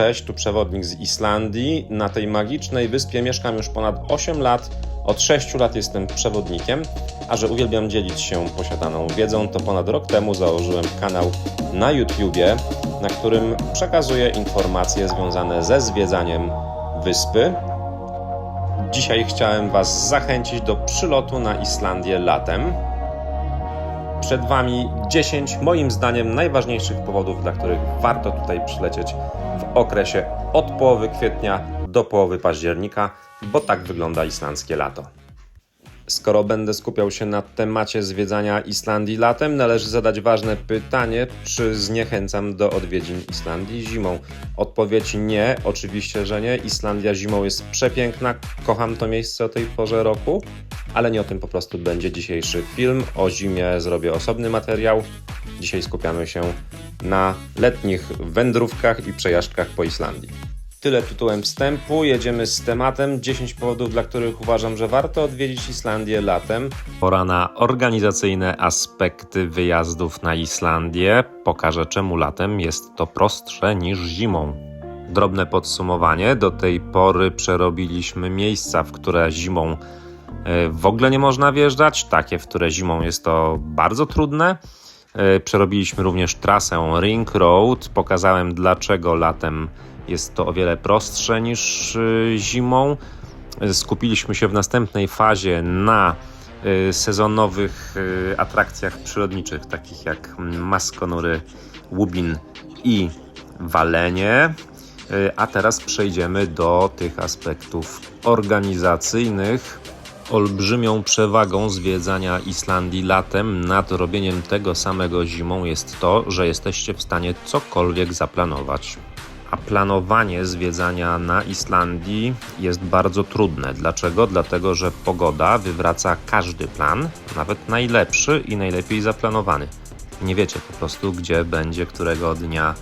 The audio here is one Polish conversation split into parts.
Cześć, tu przewodnik z Islandii. Na tej magicznej wyspie mieszkam już ponad 8 lat. Od 6 lat jestem przewodnikiem, a że uwielbiam dzielić się posiadaną wiedzą, to ponad rok temu założyłem kanał na YouTubie, na którym przekazuję informacje związane ze zwiedzaniem wyspy. Dzisiaj chciałem Was zachęcić do przylotu na Islandię latem. Przed Wami 10 moim zdaniem najważniejszych powodów, dla których warto tutaj przylecieć w okresie od połowy kwietnia do połowy października, bo tak wygląda islandzkie lato. Skoro będę skupiał się na temacie zwiedzania Islandii latem, należy zadać ważne pytanie, czy zniechęcam do odwiedzin Islandii zimą. Odpowiedź nie, oczywiście, że nie. Islandia zimą jest przepiękna, kocham to miejsce o tej porze roku, ale nie o tym po prostu będzie dzisiejszy film. O zimie zrobię osobny materiał. Dzisiaj skupiamy się na letnich wędrówkach i przejażdżkach po Islandii. Tyle tytułem wstępu. Jedziemy z tematem 10 powodów, dla których uważam, że warto odwiedzić Islandię latem. Pora na organizacyjne aspekty wyjazdów na Islandię. Pokażę, czemu latem jest to prostsze niż zimą. Drobne podsumowanie. Do tej pory przerobiliśmy miejsca, w które zimą w ogóle nie można wjeżdżać, takie, w które zimą jest to bardzo trudne. E, Przerobiliśmy również trasę Ring Road. Pokazałem, dlaczego latem jest to o wiele prostsze niż y, zimą. Skupiliśmy się w następnej fazie na sezonowych atrakcjach przyrodniczych, takich jak Maskonury, Łubin i Walenie. A teraz przejdziemy do tych aspektów organizacyjnych. Olbrzymią przewagą zwiedzania Islandii latem nad robieniem tego samego zimą jest to, że jesteście w stanie cokolwiek zaplanować. A planowanie zwiedzania na Islandii jest bardzo trudne. Dlaczego? Dlatego, że pogoda wywraca każdy plan, nawet najlepszy i najlepiej zaplanowany. Nie wiecie po prostu, gdzie będzie którego dnia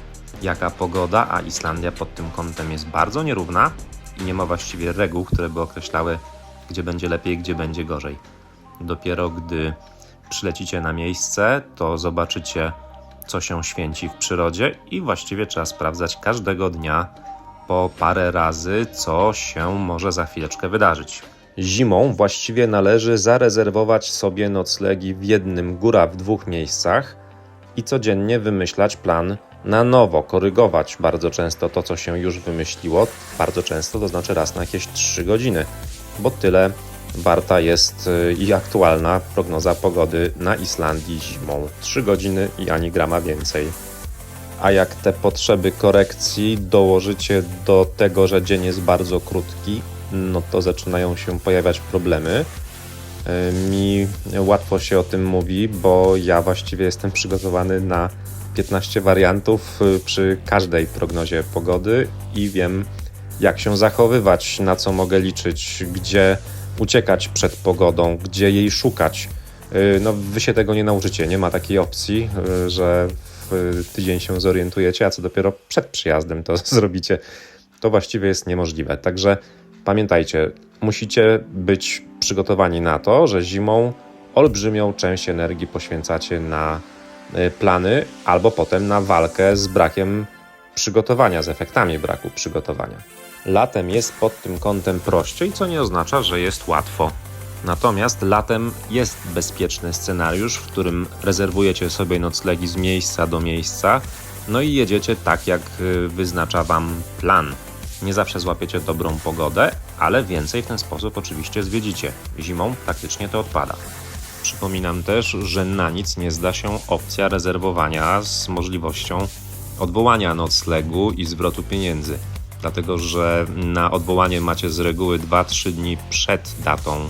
jaka pogoda, a Islandia pod tym kątem jest bardzo nierówna i nie ma właściwie reguł, które by określały, gdzie będzie lepiej, gdzie będzie gorzej. Dopiero gdy przylecicie na miejsce, to zobaczycie, co się święci w przyrodzie i właściwie trzeba sprawdzać każdego dnia po parę razy, co się może za chwileczkę wydarzyć. Zimą właściwie należy zarezerwować sobie noclegi w jednym, góra w dwóch miejscach i codziennie wymyślać plan na nowo, korygować bardzo często to, co się już wymyśliło, bardzo często to znaczy raz na jakieś 3 godziny, bo tyle warta jest y, i aktualna prognoza pogody na Islandii zimą. 3 godziny i ani grama więcej. A jak te potrzeby korekcji dołożycie do tego, że dzień jest bardzo krótki, no to zaczynają się pojawiać problemy. Y, Mi łatwo się o tym mówi, bo ja właściwie jestem przygotowany na 15 wariantów y, przy każdej prognozie pogody i wiem, jak się zachowywać, na co mogę liczyć, gdzie uciekać przed pogodą, gdzie jej szukać. Y, No, wy się tego nie nauczycie, nie ma takiej opcji, y, że w tydzień się zorientujecie, a co dopiero przed przyjazdem to zrobicie. To właściwie jest niemożliwe. Także pamiętajcie, musicie być przygotowani na to, że zimą olbrzymią część energii poświęcacie na y, plany albo potem na walkę z brakiem przygotowania, z efektami braku przygotowania. Latem jest pod tym kątem prościej, co nie oznacza, że jest łatwo. Natomiast latem jest bezpieczny scenariusz, w którym rezerwujecie sobie noclegi z miejsca do miejsca, no i jedziecie tak, jak y, wyznacza Wam plan. Nie zawsze złapiecie dobrą pogodę, ale więcej w ten sposób oczywiście zwiedzicie. Zimą praktycznie to odpada. Przypominam też, że na nic nie zda się opcja rezerwowania z możliwością odwołania noclegu i zwrotu pieniędzy. Dlatego, że na odwołanie macie z reguły 2-3 dni przed datą,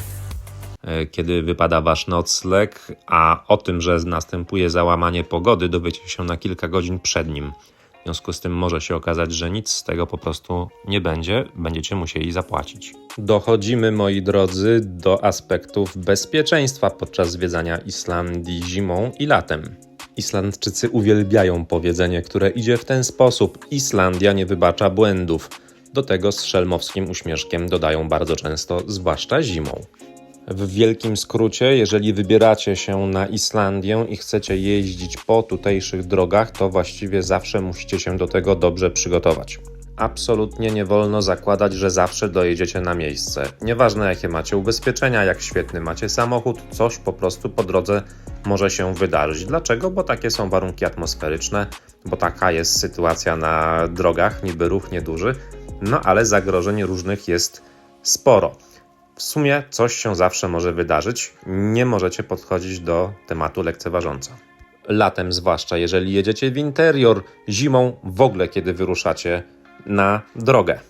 e, kiedy wypada wasz nocleg, a o tym, że następuje załamanie pogody, dowiecie się na kilka godzin przed nim. W związku z tym może się okazać, że nic z tego po prostu nie będzie, będziecie musieli zapłacić. Dochodzimy, moi drodzy, do aspektów bezpieczeństwa podczas zwiedzania Islandii zimą i latem. Islandczycy uwielbiają powiedzenie, które idzie w ten sposób: Islandia nie wybacza błędów. Do tego z szelmowskim uśmieszkiem dodają bardzo często, zwłaszcza zimą. W wielkim skrócie, jeżeli wybieracie się na Islandię i chcecie jeździć po tutejszych drogach, to właściwie zawsze musicie się do tego dobrze przygotować. Absolutnie nie wolno zakładać, że zawsze dojedziecie na miejsce. Nieważne jakie macie ubezpieczenia, jak świetny macie samochód, coś po prostu po drodze może się wydarzyć. Dlaczego? Bo takie są warunki atmosferyczne, bo taka jest sytuacja na drogach, niby ruch nieduży, no ale zagrożeń różnych jest sporo. W sumie coś się zawsze może wydarzyć, nie możecie podchodzić do tematu lekceważąco. Latem, zwłaszcza jeżeli jedziecie w interior, zimą w ogóle, kiedy wyruszacie na drogę.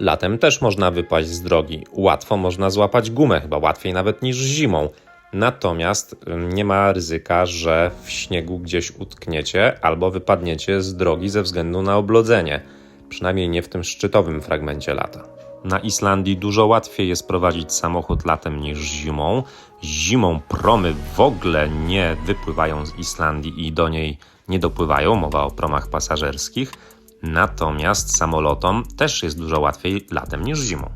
Latem też można wypaść z drogi. Łatwo można złapać gumę, chyba łatwiej nawet niż zimą. Natomiast ym, nie ma ryzyka, że w śniegu gdzieś utkniecie albo wypadniecie z drogi ze względu na oblodzenie. Przynajmniej nie w tym szczytowym fragmencie lata. Na Islandii dużo łatwiej jest prowadzić samochód latem niż zimą. Zimą promy w ogóle nie wypływają z Islandii i do niej nie dopływają, mowa o promach pasażerskich. Natomiast samolotom też jest dużo łatwiej latem niż zimą.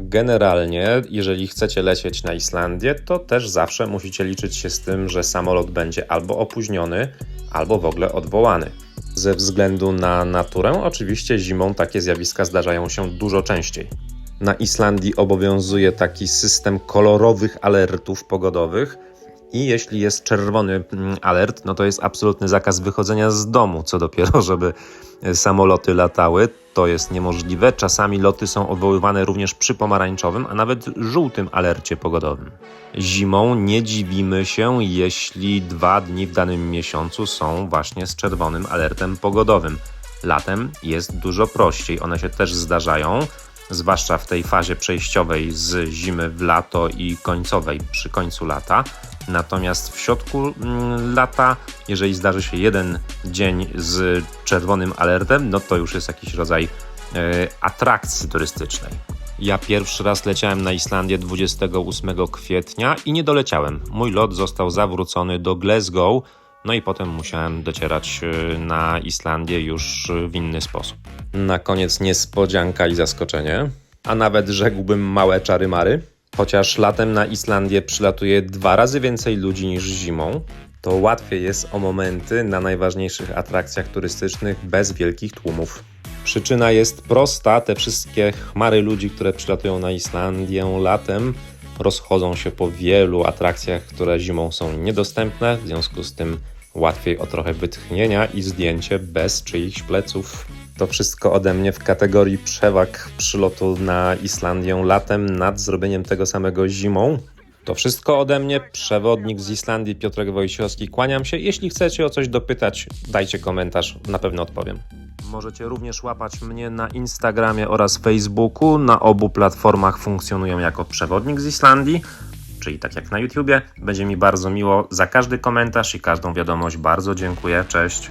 Generalnie, jeżeli chcecie lecieć na Islandię, to też zawsze musicie liczyć się z tym, że samolot będzie albo opóźniony, albo w ogóle odwołany. Ze względu na naturę, oczywiście zimą takie zjawiska zdarzają się dużo częściej. Na Islandii obowiązuje taki system kolorowych alertów pogodowych. I jeśli jest czerwony mm, alert, no to jest absolutny zakaz wychodzenia z domu, co dopiero, żeby samoloty latały. To jest niemożliwe. Czasami loty są odwoływane również przy pomarańczowym, a nawet żółtym alercie pogodowym. Zimą nie dziwimy się, jeśli dwa dni w danym miesiącu są właśnie z czerwonym alertem pogodowym. Latem jest dużo prościej, one się też zdarzają, zwłaszcza w tej fazie przejściowej z zimy w lato i końcowej przy końcu lata. Natomiast w środku mm, lata, jeżeli zdarzy się jeden dzień z czerwonym alertem, no to już jest jakiś rodzaj e, atrakcji turystycznej. Ja pierwszy raz leciałem na Islandię 28 kwietnia i nie doleciałem. Mój lot został zawrócony do Glasgow, no i potem musiałem docierać e, na Islandię już w inny sposób. Na koniec niespodzianka i zaskoczenie, a nawet rzekłbym małe czary-mary. Chociaż latem na Islandię przylatuje dwa razy więcej ludzi niż zimą, to łatwiej jest o momenty na najważniejszych atrakcjach turystycznych bez wielkich tłumów. Przyczyna jest prosta: te wszystkie chmary ludzi, które przylatują na Islandię latem, rozchodzą się po wielu atrakcjach, które zimą są niedostępne, w związku z tym łatwiej o trochę wytchnienia i zdjęcie bez czyichś pleców. To wszystko ode mnie w kategorii przewag przylotu na Islandię latem nad zrobieniem tego samego zimą. To wszystko ode mnie. Przewodnik z Islandii Piotrek Wojciechowski. Kłaniam się. Jeśli chcecie o coś dopytać, dajcie komentarz, na pewno odpowiem. Możecie również łapać mnie na Instagramie oraz Facebooku. Na obu platformach funkcjonuję jako przewodnik z Islandii, czyli tak jak na YouTubie. Będzie mi bardzo miło za każdy komentarz i każdą wiadomość. Bardzo dziękuję. Cześć.